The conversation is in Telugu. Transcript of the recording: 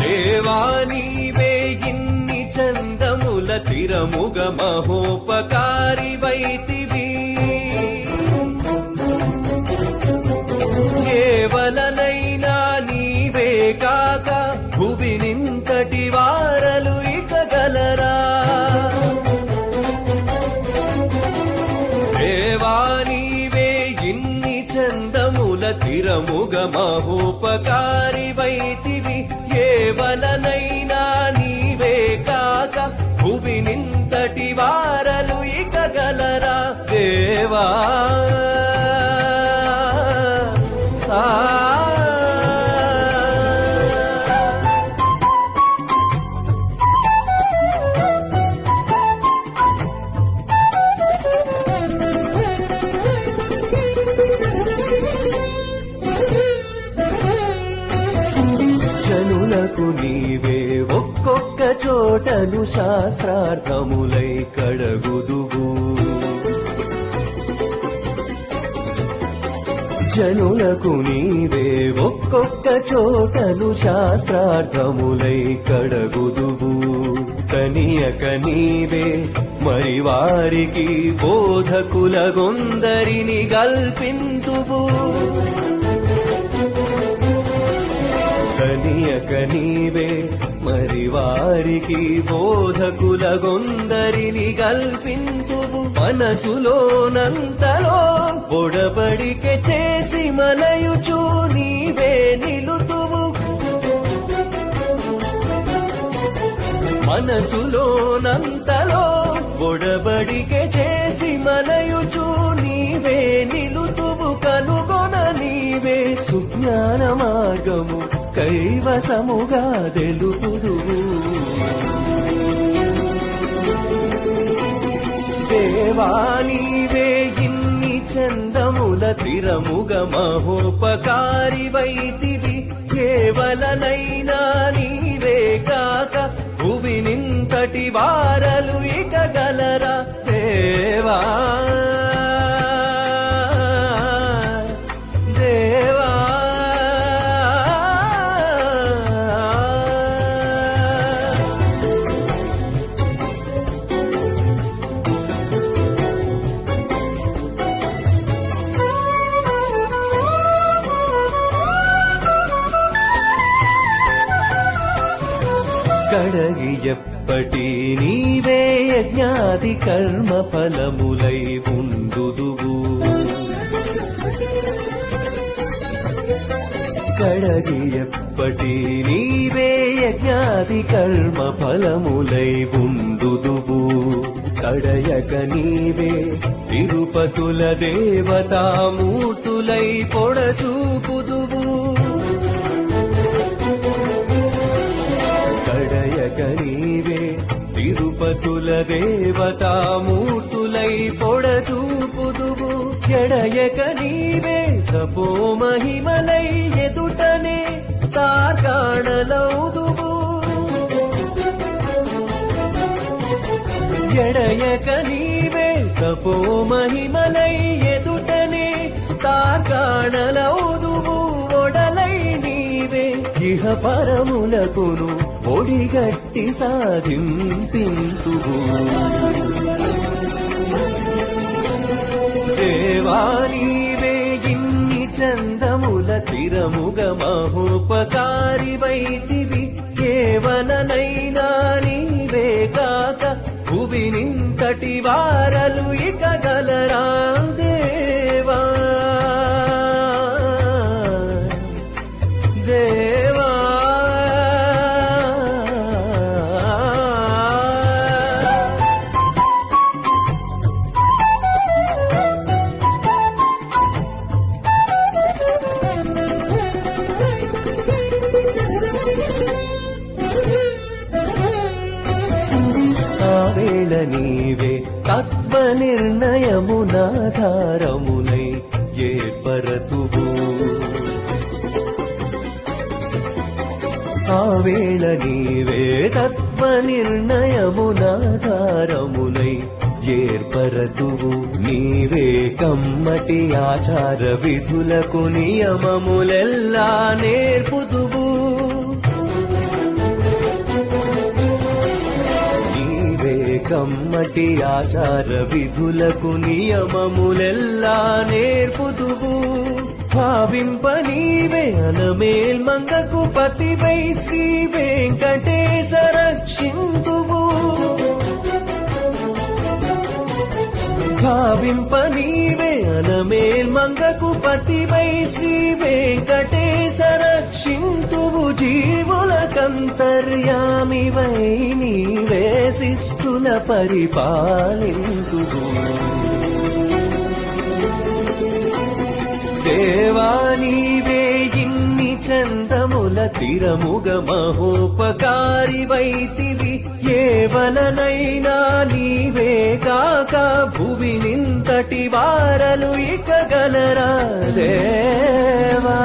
దేవా ఇన్ని చందముల తిరముగ మహోపకారి వైతివి మహోపకారి వైతివి కేవలనైనా నీవే కాక భువి నింతటి వారలు ఇకగలరా దేవా? ఆ నీవే ఒక్కొక్క చోటను శాస్త్రార్థములై కడగుదువు. జనులకు నీవే ఒక్కొక్క చోటను శాస్త్రార్థములై కడగుదువు. కనియక నీవే మరి వారికి బోధకుల గొందరిని గల్పింతువు. కనియక నీవే మరి వారికి బోధకుల కల్పింతువు మనసులోనంతలో బొడబడికె చేసి మనయుచు నీవే నిలుతువు. మనసులోనంతలో బొడబడికె చేసి మనయుచు నీవే నిలుతువు. కనుగో నీవే సుజ్ఞాన మార్గము కైవసముగా తెలుపుదువు. దేవా నీవే ఇన్ని చందముల తిరముగ మహోపకారి వైతివి. కేవలనైనా నీవే కాక భువినింతటి వారలు ఇక గలరా దేవా కడగి ఎప్పటి నీవే యజ్ఞాది కర్మ ఫలములై ఉండుదువు. కడగి ఎప్పటి నీవే యజ్ఞాది కర్మ ఫలములై ఉండుదువు. కడయక నీవే తిరుపతుల దేవతామూర్తులై పొడచూపుదువు. దేవతామూర్తులై పొడచూపుదువు. ఎడయక నీవే తపో మహిమలై ఎదుటనే తార్కాణలౌదువు ఎడయక నీవే తపో మహిమలై ఎదుటనే తార్కాణలౌదువు ఒడలై నీవే ఇహ పరములకును ఒడిగట్టి సాధింపింది దేవా నీవే ఇన్ని చందముల తిరముగ మహోపకారి వైతివి. కేవలనైనా నీవే కాక భువినింతటి వారలు ఇక గలరా నీవే తత్వ నిర్ణయమునాధారమునై ఏర్పరతువు ఆవేళ నీవే తత్వ నిర్ణయమునాధారమునై ఏర్పరతువు నీవే కమ్మటి ఆచార విధులకు నియమములెల్లా నేర్పుదువు. కమ్మటి ఆచార విధులకు నియమములెల్లా నేర్పుదువు. భావింప నీవే అనమేల్ మంగకు పతివై శ్రీ వెంకటేశ రక్షింతువు. భావింప నీవే అనమేల్ మంగకు పతివై శ్రీ వెంకటేశ రక్షింతువు జీవులకంతర్యామివై నీవే శిష్టుల పరిపాలింతువు. దేవా నీవే చందముల తిరముగ మహోపకారి వైతివి ఏవలనైనా నీవే కాక భువినింతటి వారలు ఇక గలరా దేవా?